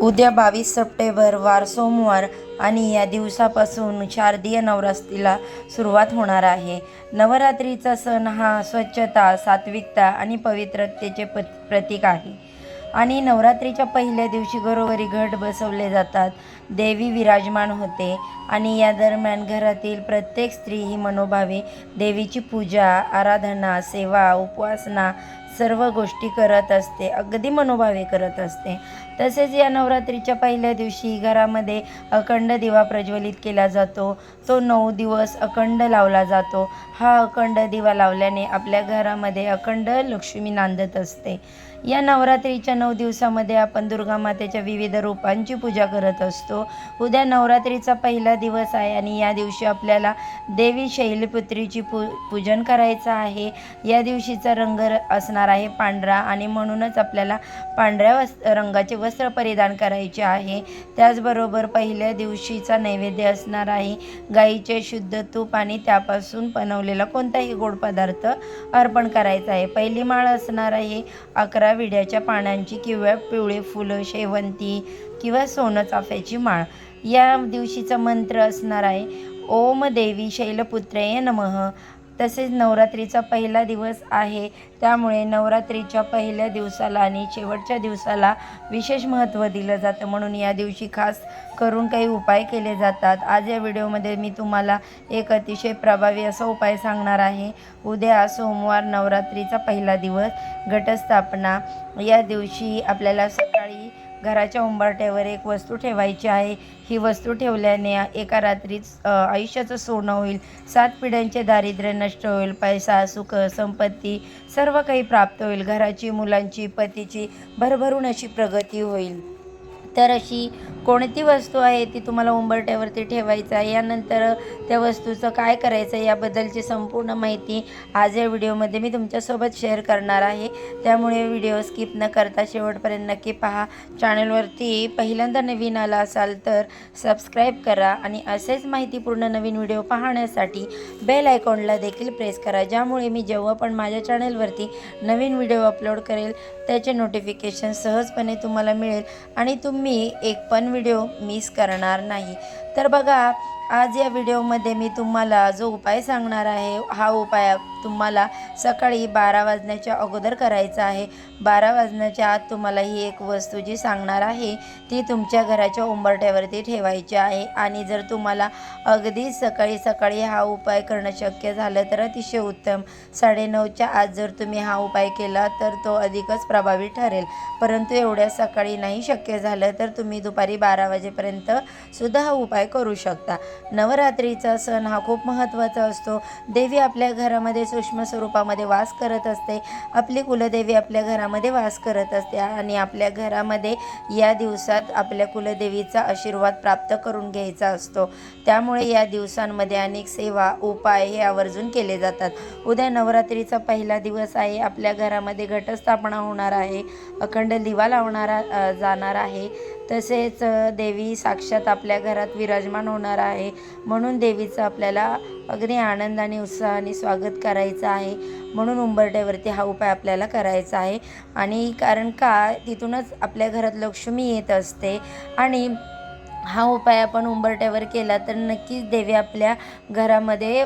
उद्या बावीस सप्टेंबर वार सोमवार आणि या दिवसापासून शारदीय नवरात्रीला सुरुवात होणार आहे. नवरात्रीचा सण हा स्वच्छता सात्विकता आणि पवित्रतेचे प प्रतीक आहे. आणि नवरात्रीच्या पहिल्या दिवशी घरोघरी घट बसवले जातात. देवी विराजमान होते आणि या दरम्यान घरातील प्रत्येक स्त्री ही मनोभावे देवीची पूजा आराधना सेवा उपासना सर्व गोष्टी करत असते अगदी मनोभावे करत असते. तसेच या नवरात्रीच्या पहिल्या दिवशी घरामध्ये अखंड दिवा प्रज्वलित केला जातो. तो नऊ दिवस अखंड लावला जातो. हा अखंड दिवा लावल्याने आपल्या घरामध्ये अखंड लक्ष्मी नांदत असते. या नवरात्रीच्या नऊ दिवसामध्ये आपण दुर्गा मातेच्या विविध रूपांची पूजा करत असतो. उद्या नवरात्रीचा पहिला दिवस आहे आणि या दिवशी आपल्याला देवी शैलपुत्रीची पू पूजन करायचं आहे. या दिवशीचा रंग असणार आहे पांढरा आणि म्हणूनच आपल्याला पांढऱ्या वस् रंगाचे वस्त्र परिधान करायचे आहे. त्याचबरोबर पहिल्या दिवशीचा नैवेद्य असणार आहे. गाईचे शुद्ध तूप आणि त्यापासून बनवलेला कोणताही गोड पदार्थ अर्पण करायचा आहे. पहिली माळ असणार आहे अकरा विड्याच्या पानांची किंवा पिवळे फुलं शेवंती किंवा सोनं चाफ्याची माळ. या दिवशीचा मंत्र असणार आहे. ओम देवी शैलपुत्रे नमः. तसेच नवरात्रीचा पहिला दिवस आहे. त्यामुळे नवरात्रीच्या पहिल्या दिवसाला आणि शेवटच्या दिवसाला विशेष महत्त्व दिलं जातं. म्हणून या दिवशी खास करून काही उपाय केले जातात. आज या व्हिडिओमध्ये मी तुम्हाला एक अतिशय प्रभावी असा उपाय सांगणार आहे. उद्या सोमवार नवरात्रीचा पहिला दिवस. घटस्थापना. या दिवशी आपल्याला सकाळी घराच्या उंबरट्यावर एक वस्तू ठेवायची आहे. ही वस्तू ठेवल्याने एका रात्रीच आयुष्याचं सोनं होईल. सात पिढ्यांचे दारिद्र्य नष्ट होईल. पैसा सुख संपत्ती सर्व काही प्राप्त होईल. घराची मुलांची पतीची भरभरून अशी प्रगती होईल. तर अशी कोणती वस्तू आहे ती तुम्हाला उंबरट्यावरती ठेवायचं आहे? यानंतर त्या वस्तूचं काय करायचं आहे याबद्दलची संपूर्ण माहिती आज या व्हिडिओमध्ये मी तुमच्यासोबत शेअर करणार आहे. त्यामुळे व्हिडिओ स्किप न करता शेवटपर्यंत नक्की पहा. चॅनलवरती पहिल्यांदा नवीन आला असाल तर सबस्क्राईब करा आणि असेच माहितीपूर्ण नवीन व्हिडिओ पाहण्यासाठी बेल आयकॉनला देखील प्रेस करा ज्यामुळे मी जेव्हा पण माझ्या चॅनलवरती नवीन व्हिडिओ अपलोड करेल त्याचे नोटिफिकेशन सहजपणे तुम्हाला मिळेल आणि तुम्ही एक पण व्हिडिओ मिस करणार नाही. तर बघा आज या व्हिडिओमध्ये मी तुम्हाला जो उपाय सांगणार आहे हा उपाय तुम्हाला सकाळी बारा वाजण्याच्या अगोदर करायचा आहे. बारा वाजण्याच्या आत तुम्हाला ही एक वस्तू जी सांगणार आहे ती तुमच्या घराच्या उंबरठ्यावरती ठेवायची आहे. आणि जर तुम्हाला अगदी सकाळी सकाळी हा उपाय करणं शक्य झालं तर अतिशय उत्तम. साडेनऊच्या आत जर तुम्ही हा उपाय केला तर तो अधिकच प्रभावी ठरेल. परंतु एवढ्या सकाळी नाही शक्य झालं तर तुम्ही दुपारी बारा वाजेपर्यंत सुद्धा हा उपाय करू शकता? नवरात्रीचा सण हा खूप महत्त्वाचा असतो. देवी आपल्या घरामध्ये सूक्ष्म स्वरूपामध्ये वास करत असते. आपली कुलदेवी आपल्या घरामध्ये वास करत असते आणि आपल्या घरामध्ये या दिवसात आपल्या कुलदेवीचा आशीर्वाद प्राप्त करून घ्यायचा असतो. त्यामुळे या दिवसांमध्ये अनेक सेवा उपाय हे आवर्जून केले जातात. उद्या नवरात्रीचा पहिला दिवस आहे. आपल्या घरामध्ये घटस्थापना होणार आहे. अखंड दिवा लावणारा जाणार आहे. तसेच देवी साक्षात आपल्या घरात विराजमान होणार आहे. म्हणून देवीचं आपल्याला अगदी आनंदाने उत्साहाने स्वागत करायचं आहे. म्हणून उंबरट्यावरती हा उपाय आपल्याला करायचा आहे. आणि कारण का तिथूनच आपल्या घरात लक्ष्मी येत असते. आणि हा उपाय आपण उंबरट्यावर केला तर नक्कीच देवी आपल्या घरामध्ये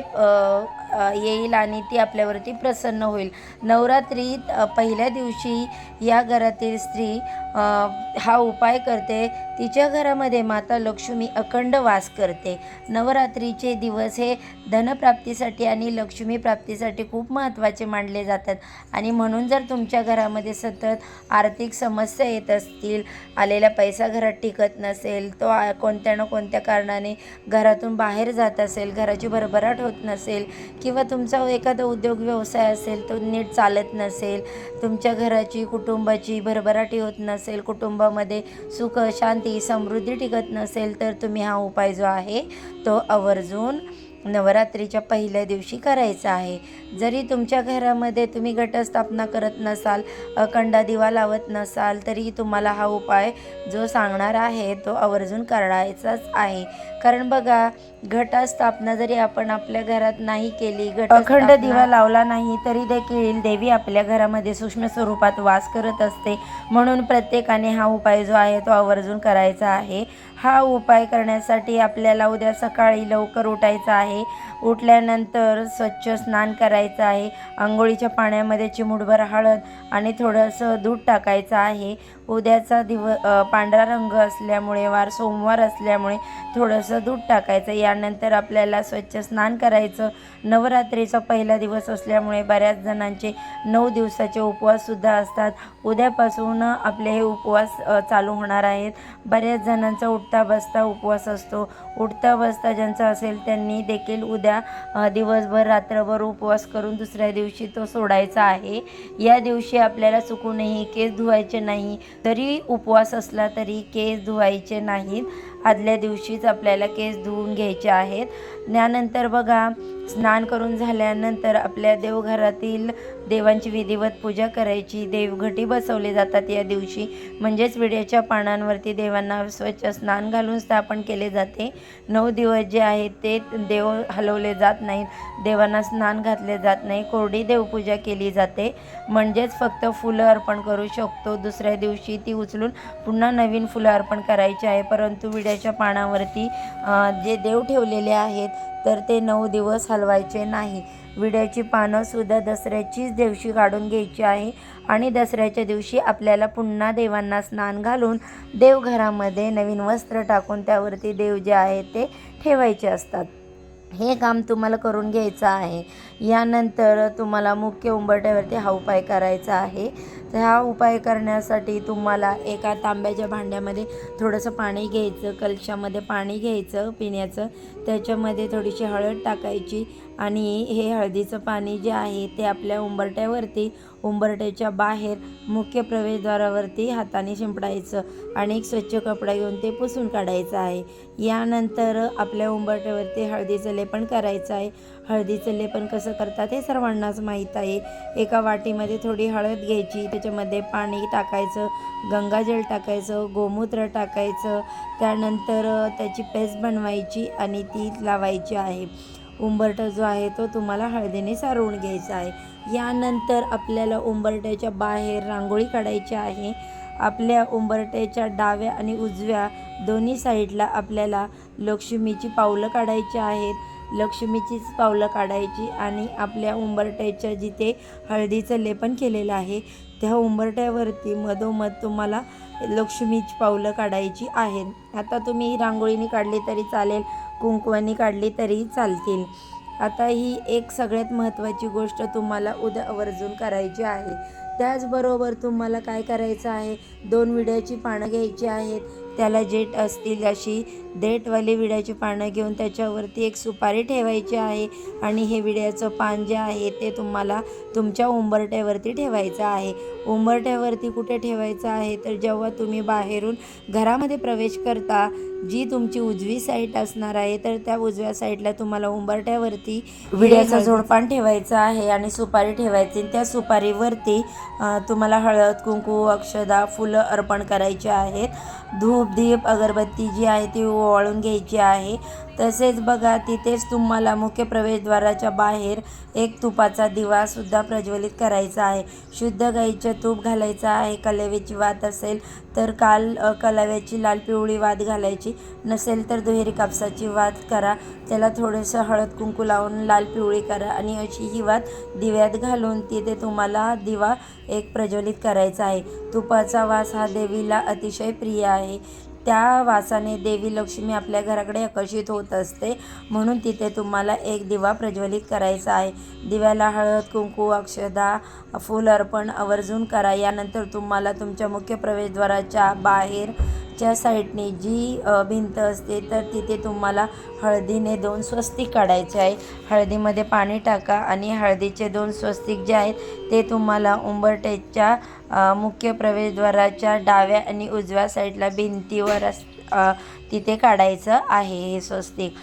येईल आणि ती आपल्यावरती प्रसन्न होईल. नवरात्रीत पहिल्या दिवशी या घरातील स्त्री हा उपाय करते. तिच्या घरामध्ये माता लक्ष्मी अखंड वास करते. नवरात्रीचे दिवस हे धनप्राप्तीसाठी आणि लक्ष्मी प्राप्तीसाठी खूप महत्त्वाचे मानले जातात. आणि म्हणून जर तुमच्या घरामध्ये सतत आर्थिक समस्या येत असतील आलेला पैसा घरात टिकत नसेल तो कोणत्या ना कोणत्या कारणाने घरातून बाहेर जात असेल घराची भरभराट होत नसेल किंवा तुमचा एखादा उद्योग व्यवसाय असेल तो नीट चालत नसेल तुमच्या घराची कुटुंबाची भरभराटी होत नसेल कुटुंबामध्ये सुख शांती समृद्धी टिकत नसेल तर तुम्ही हा उपाय जो आहे तो आवर्जून नवरात्रीच्या पहिल्या दिवशी करायचा आहे. जरी तुमच्या घरामध्ये तुम्ही घटस्थापना करत नसाल अखंड दिवा लावत नसाल तरी तुम्हाला हा उपाय जो सांगणार आहे तो आवर्जून करायचाच आहे. कारण बघा घटस्थापना जरी आपण आपल्या घरात नाही केली घट अखंड दिवा लावला नाही तरी देखील देवी आपल्या घरामध्ये सूक्ष्म स्वरूपात वास करत असते. म्हणून प्रत्येकाने हा उपाय जो आहे तो आवर्जून करायचा आहे. हा उपाय करण्यासाठी आपल्याला उद्या सकाळी लवकर उठायचं आहे. उठल्यानंतर स्वच्छ स्नान करायचं आहे. आंघोळीच्या पाण्यामध्ये चिमूटभर हळद आणि थोडंसं दूध टाकायचं आहे. उद्याचा दिव पांढरा रंग असल्यामुळे वार सोमवार असल्यामुळे थोडंसं दूध टाकायचं. यानंतर आपल्याला स्वच्छ स्नान करायचं. नवरात्रीचा पहिला दिवस असल्यामुळे बऱ्याच जणांचे नऊ दिवसाचे उपवाससुद्धा असतात. उद्यापासून आपले हे उपवास चालू होणार आहेत. बऱ्याच जणांचा उठता बसता उपवास असतो. उठता बसता ज्यांचा असेल त्यांनी देखील उद्या दिवसभर रात्रभर उपवास करून दुसऱ्या दिवशी तो सोडायचा आहे. या दिवशी आपल्याला चुकूनही केस धुवायचे नाही. जरी उपवास असला तरी केस धुवायचे नाहीत. आदल्या दिवशीच आपल्याला केस धुवून घ्यायचे आहेत. त्यानंतर बघा स्नान करून झाल्यानंतर आपल्या देवघरातील देवांची विधिवत पूजा करायची. देवघटी बसवले जातात या दिवशी. म्हणजेच विड्याच्या पानांवरती देवांना स्वच्छ स्नान घालून स्थापन केले जाते. नऊ दिवस जे आहेत ते देव हलवले जात नाहीत. देवांना स्नान घातले जात नाही. कोरडी देवपूजा केली जाते. म्हणजेच फक्त फुलं अर्पण करू शकतो. दुसऱ्या दिवशी ती उचलून पुन्हा नवीन फुलं अर्पण करायची आहे. परंतु विड्याच्या पानावरती जे देव ठेवलेले आहेत तर ते नऊ दिवस हलवायचे नाही. विड्याची पानंसुद्धा दसऱ्याचीच दिवशी काढून घ्यायची आहे आणि दसऱ्याच्या दिवशी आपल्याला पुन्हा देवांना स्नान घालून देवघरामध्ये नवीन वस्त्र टाकून त्यावरती देव जे आहे ते ठेवायचे असतात. हे काम तुम्हाला करून घ्यायचं आहे. यानंतर तुम्हाला मुख्य उंबरट्यावरती हा उपाय करायचा आहे. तर हा उपाय करण्यासाठी तुम्हाला एका तांब्याच्या भांड्यामध्ये थोडंसं पाणी घ्यायचं कलशामध्ये पाणी घ्यायचं पिण्याचं. त्याच्यामध्ये थोडीशी हळद टाकायची. आणि हे हळदीचं पाणी जे आहे ते आपल्या उंबरट्यावरती उंबरट्याच्या बाहेर मुख्य प्रवेशद्वारावरती हाताने शिंपडायचं आणि एक स्वच्छ कपडा घेऊन ते पुसून काढायचं आहे. यानंतर आपल्या उंबरट्यावरती हळदीचं लेपन करायचं आहे. हळदीचं लेपन कसं करतात हे सर्वांनाच माहीत आहे. एका वाटीमध्ये थोडी हळद घ्यायची त्याच्यामध्ये पाणी टाकायचं गंगाजल टाकायचं गोमूत्र टाकायचं त्यानंतर त्याची पेस्ट बनवायची आणि ती लावायची आहे. उंबरठा जो आहे तो तुम्हाला हळदीने सारवून घ्यायचा आहे. यानंतर आपल्याला उंबरट्याच्या बाहेर रांगोळी काढायची आहे. आपल्या उंबरट्याच्या डाव्या आणि उजव्या दोन्ही साईडला आपल्याला लक्ष्मीची पावलं काढायची आहेत. लक्ष्मीचीच पावलं काढायची आणि आपल्या उंबरट्याच्या जिथे हळदीचं लेपन केलेलं आहे त्या उंबरट्यावरती मधोमध तुम्हाला लक्ष्मीची पावलं काढायची आहेत. आता तुम्ही रांगोळीने काढली तरी चालेल. कुंकवानी काढली तरी चालतील. आता ही एक सगळ्यात महत्त्वाची गोष्ट तुम्हाला उद्या आवर्जून करायची आहे. त्याचबरोबर तुम्हाला काय करायचं आहे? दोन विड्याची पानं घ्यायची आहेत. त्याला जेट असतील अशी देठवाली विड्याची पानं घेऊन त्याच्यावरती एक सुपारी ठेवायची आहे आणि हे विड्याचं पान जे आहे ते तुम्हाला तुमच्या उंबरट्यावरती ठेवायचं आहे. उंबरट्यावरती कुठे ठेवायचं आहे? तर जेव्हा तुम्ही बाहेरून घरामध्ये प्रवेश करता जी तुमची उजवी साईड असणार आहे तर त्या उजव्या साईडला तुम्हाला उंबरट्यावरती विड्याचा जोडपान ठेवायचा आहे आणि सुपारी ठेवायची त्या सुपारीवरती तुम्हाला हळद कुंकू अक्षदा फुलं अर्पण करायची आहेत. धूप दीप अगरबत्ती जी आहे ती ओवाळून घ्यायची आहे. तसेच बघा तिथेच तुम्हाला मुख्य प्रवेशद्वाराच्या बाहेर एक तुपाचा दिवासुद्धा प्रज्वलित करायचा आहे. शुद्ध गाईचं तूप घालायचं आहे. कलाव्याची वात असेल तर काल कलाव्याची लाल पिवळी वात घालायची. नसेल तर दुहेरी कापसाची वात करा. त्याला थोडंसं हळद कुंकू लावून लाल पिवळी करा आणि अशी ही वात दिव्यात घालून तिथे तुम्हाला दिवा एक प्रज्वलित करायचा आहे. तुपाचा वास हा देवीला अतिशय प्रिय आहे. त्या वासाने देवी लक्ष्मी आपल्या घराकडे आकर्षित होत असते. म्हणून तिथे तुम्हाला एक दिवा प्रज्वलित करायचा आहे. दिव्याला हळद कुंकू अक्षदा फूल अर्पण आवर्जून करा. यानंतर तुम्हाला तुमच्या मुख्य प्रवेशद्वाराच्या बाहेर च्या साईडने जी भिंत असते तर तिथे तुम्हाला हळदीने दोन स्वस्तिक काढायचे आहे. हळदीमध्ये पाणी टाका आणि हळदीचे दोन स्वस्तिक जे आहेत ते तुम्हाला उंबरटेकच्या मुख्य प्रवेशद्वाराच्या डाव्या आणि उजव्या साईडला भिंतीवर अस तिथे काढायचं आहे हे स्वस्तिक.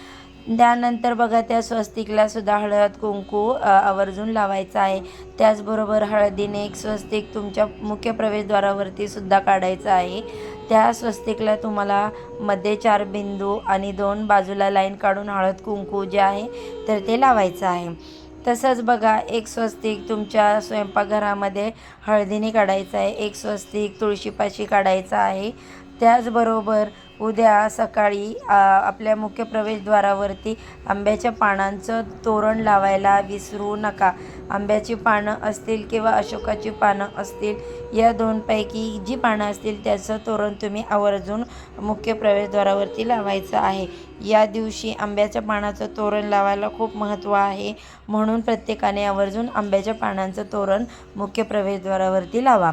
त्यानंतर बघा त्या स्वस्तिकला सुद्धा हळद कुंकू आवर्जून लावायचं आहे. त्याचबरोबर हळदीने एक स्वस्तिक तुमच्या मुख्य प्रवेशद्वारावरती सुद्धा काढायचं आहे. त्या स्वस्तिकला तुम्हाला मध्ये चार बिंदू आणि दोन बाजूला लाईन काढून हळद कुंकू जे आहे तर ते लावायचं आहे. तसंच बघा एक स्वस्तिक तुमच्या स्वयंपाकघरामध्ये हळदीने काढायचं आहे एक स्वस्तिक तुळशीपाशी काढायचं आहे. त्याचबरोबर उद्या सकाळी आपल्या मुख्य प्रवेशद्वारावरती आंब्याच्या पानांचं तोरण लावायला विसरू नका. आंब्याची पानं असतील किंवा अशोकाची पानं असतील या दोनपैकी जी पानं असतील त्याचं तोरण तुम्ही आवर्जून मुख्य प्रवेशद्वारावरती लावायचं आहे. या दिवशी आंब्याच्या पानाचं तोरण लावायला खूप महत्त्व आहे. म्हणून प्रत्येकाने आवर्जून आंब्याच्या पानांचं तोरण मुख्य प्रवेशद्वारावरती लावा.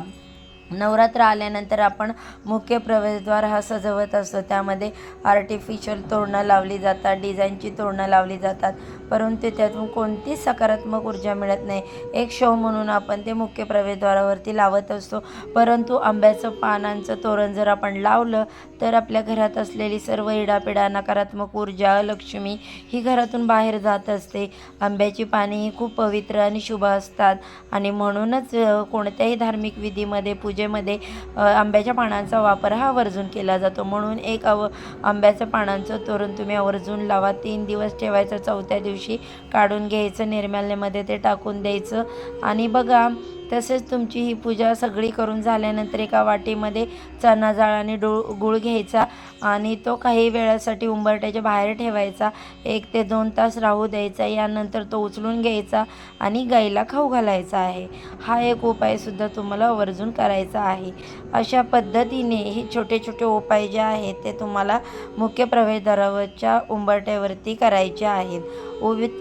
नवरात्र आल्यानंतर आपण मुख्य प्रवेशद्वार हा सजवत असतो. त्यामध्ये आर्टिफिशियल तोरणं लावली जातात डिझाईनची तोरणं लावली जातात. परंतु त्यातून कोणतीच सकारात्मक ऊर्जा मिळत नाही. एक शो म्हणून आपण ते मुख्य प्रवेशद्वारावरती लावत असतो. परंतु आंब्याचं पानांचं तोरण जर आपण लावलं तर आपल्या घरात असलेली सर्व इडापिडा नकारात्मक ऊर्जा लक्ष्मी ही घरातून बाहेर जात असते. आंब्याची पाने ही खूप पवित्र आणि शुभ असतात. आणि म्हणूनच कोणत्याही धार्मिक विधीमध्ये पूजा पूजेमध्ये आंब्याच्या पानांचा वापर हा आवर्जून केला जातो. म्हणून एक अव आंब्याचं पानांचं तोरण तुम्ही आवर्जून लावा. तीन दिवस ठेवायचं. चौथ्या दिवशी काढून घ्यायचं. निर्माल्यामध्ये ते टाकून द्यायचं. आणि बघा तसेच तुमची ही पूजा सगळी करून झाल्यानंतर एका वाटीमध्ये चणा डाळ आणि डो गूळ घ्यायचा आणि तो काही वेळासाठी उंबरट्याच्या बाहेर ठेवायचा. एक ते दोन तास राहू द्यायचा. यानंतर तो उचलून घ्यायचा आणि गाईला खाऊ घालायचा आहे. हा एक उपायसुद्धा तुम्हाला आवर्जून करायचा आहे. अशा पद्धतीने हे छोटे छोटे उपाय जे आहेत ते तुम्हाला मुख्य प्रवेशद्वारावरच्या उंबरट्यावरती करायचे आहेत.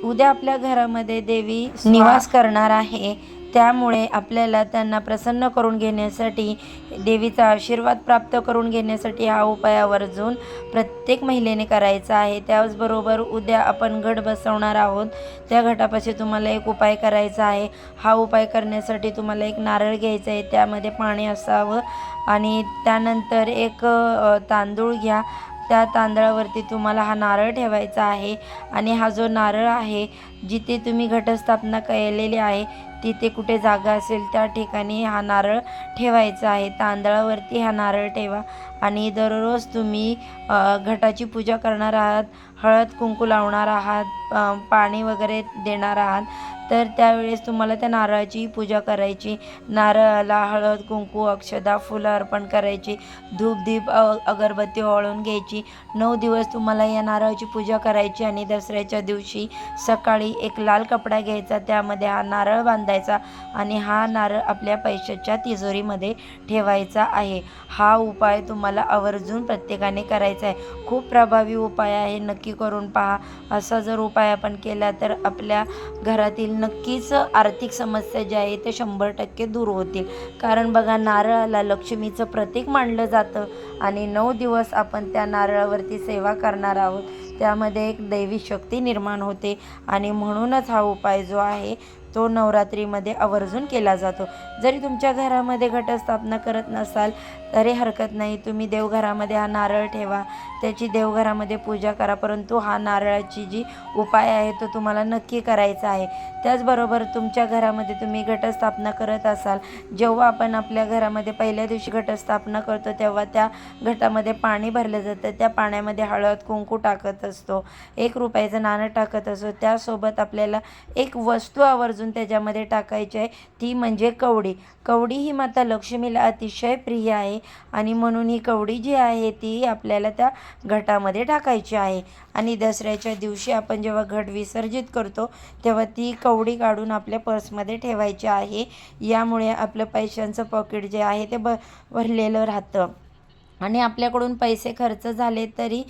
उद्या आपल्या घरामध्ये देवी निवास करणार आहे. त्यामुळे आपल्याला त्यांना प्रसन्न करून घेण्यासाठी देवीचा आशीर्वाद प्राप्त करून घेण्यासाठी हा उपाय आवर्जून प्रत्येक महिलेने करायचा आहे. त्याचबरोबर उद्या आपण घट बसवणार आहोत. त्या घटापाशी तुम्हाला एक उपाय करायचा आहे. हा उपाय करण्यासाठी तुम्हाला एक नारळ घ्यायचा आहे. त्यामध्ये पाणी असावं आणि त्यानंतर एक तांदूळ घ्या. त्या तांदळावरती तुम्हाला हा नारळ ठेवायचा आहे आणि हा जो नारळ आहे जिथे तुम्ही घटस्थापना केलेली आहे तिथे कुठे जागा असेल त्या ठिकाणी हा नारळ ठेवायचा आहे. तांदळावरती हा नारळ ठेवा. आणि दररोज तुम्ही घटाची पूजा करणार आहात हळद कुंकू लावणार आहात पाणी वगैरे देणार आहात तर त्यावेळेस तुम्हाला त्या नारळाची पूजा करायची. नारळाला हळद कुंकू अक्षदा फुलं अर्पण करायची. धूप दीप अ- अगरबत्ती ओळून घ्यायची. नऊ दिवस तुम्हाला या नारळाची पूजा करायची आणि दसऱ्याच्या दिवशी सकाळी एक लाल कपडा घ्यायचा त्यामध्ये हा नारळ बांधायचा आणि हा नारळ आपल्या पैशाच्या तिजोरीमध्ये ठेवायचा आहे. हा उपाय तुम्हाला आवर्जून प्रत्येकाने करायचा आहे. खूप प्रभावी उपाय आहे. नक्की करून पहा. असा जर उपाय आपण केला तर आपल्या घरातील नक्कीच आर्थिक समस्या ज्या आहे ते शंभर टक्के दूर होतील. कारण बघा नारळाला लक्ष्मीचं प्रतीक मानलं जातं आणि नऊ दिवस आपण त्या नारळावरती सेवा करणार आहोत. त्यामध्ये एक दैवी शक्ती निर्माण होते आणि म्हणूनच हा उपाय जो आहे तो नवरात्रीमध्ये आवर्जून केला जातो. जरी तुमच्या घरामध्ये घटस्थापना करत नसाल अरे हरकत नाही. तुम्ही देवघरामध्ये हा नारळ ठेवा. त्याची देवघरामध्ये पूजा करा. परंतु हा नारळाची जी उपाय आहे तो तुम्हाला नक्की करायचा आहे. त्याचबरोबर तुमच्या घरामध्ये तुम्ही घटस्थापना करत असाल. जेव्हा आपण आपल्या घरामध्ये पहिल्या दिवशी घटस्थापना करतो तेव्हा त्या घटामध्ये पाणी भरलं जातं. त्या पाण्यामध्ये हळद कुंकू टाकत असतो. एक रुपयाचं नाणं टाकत असतो. त्यासोबत आपल्याला एक वस्तू आवर्जून त्याच्यामध्ये टाकायची आहे. ती म्हणजे कवडी. कवडी ही माता लक्ष्मीला अतिशय प्रिय आहे. आणि म्हणून ही कवडी जी आहे ती आपल्याला त्या घटामध्ये टाकायची आहे. आणि दसऱ्याच्या दिवशी आपण जेव्हा घट विसर्जित करतो तेव्हा ती कवडी काढून आपल्या पर्समध्ये ठेवायची आहे. यामुळे आपलं पैशांचं पॉकेट जे आहे ते ब भरलेलं राहतं. आणि आपल्याकडून पैसे खर्च झाले तरी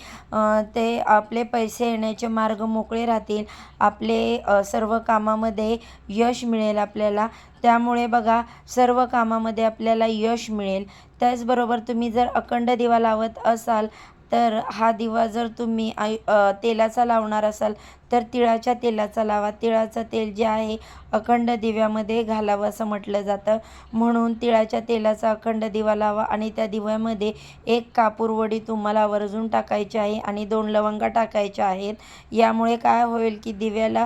ते आपले पैसे येण्याचे मार्ग मोकळे राहतील. आपले सर्व कामामध्ये यश मिळेल आपल्याला. त्यामुळे बघा सर्व कामामध्ये आपल्याला यश मिळेल. त्याचबरोबर तुम्ही जर अखंड दिवा लावत असाल तर हा दिवा जर तुम्ही आय तेलाचा लावणार असाल तर तिळाच्या तेलाचा लावा. तिळाचं तेल जे आहे अखंड दिव्यामध्ये घालावं असं म्हटलं जातं. म्हणून तिळाच्या तेलाचा अखंड दिवा लावा आणि त्या दिव्यामध्ये एक कापूरवडी तुम्हाला आवर्जून टाकायची आहे आणि दोन लवंगा टाकायच्या आहेत. यामुळे काय होईल की दिव्याला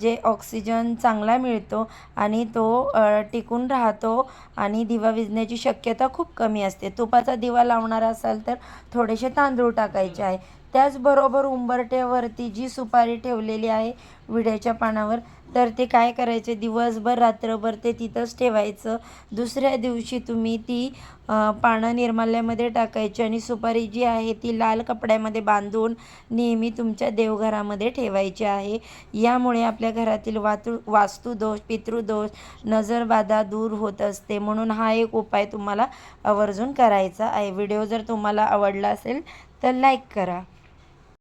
जे ऑक्सिजन चांगला मिळतो आणि तो टिकून राहतो आणि दिवा विजण्याची शक्यता खूप कमी असते. तुपाचा दिवा लावणार असाल तर थोडेसे तां तांदूळ टाकायचे आहे. त्याचबरोबर उंबरट्यावरती जी सुपारी ठेवलेली आहे विड्याच्या पानावर तर ते काय करायचे? दिवसभर रात्रभर ते तिथंच ठेवायचं. दुसऱ्या दिवशी तुम्ही ती पानं निर्माल्यामध्ये टाकायची आणि सुपारी जी आहे ती लाल कपड्यामध्ये बांधून नेहमी तुमच्या देवघरामध्ये ठेवायची आहे. यामुळे आपल्या घरातील वातू वास्तुदोष पितृदोष नजरबाधा दूर होत असते. म्हणून हा एक उपाय तुम्हाला आवर्जून करायचा आहे. व्हिडिओ जर तुम्हाला आवडला असेल तर लाईक करा.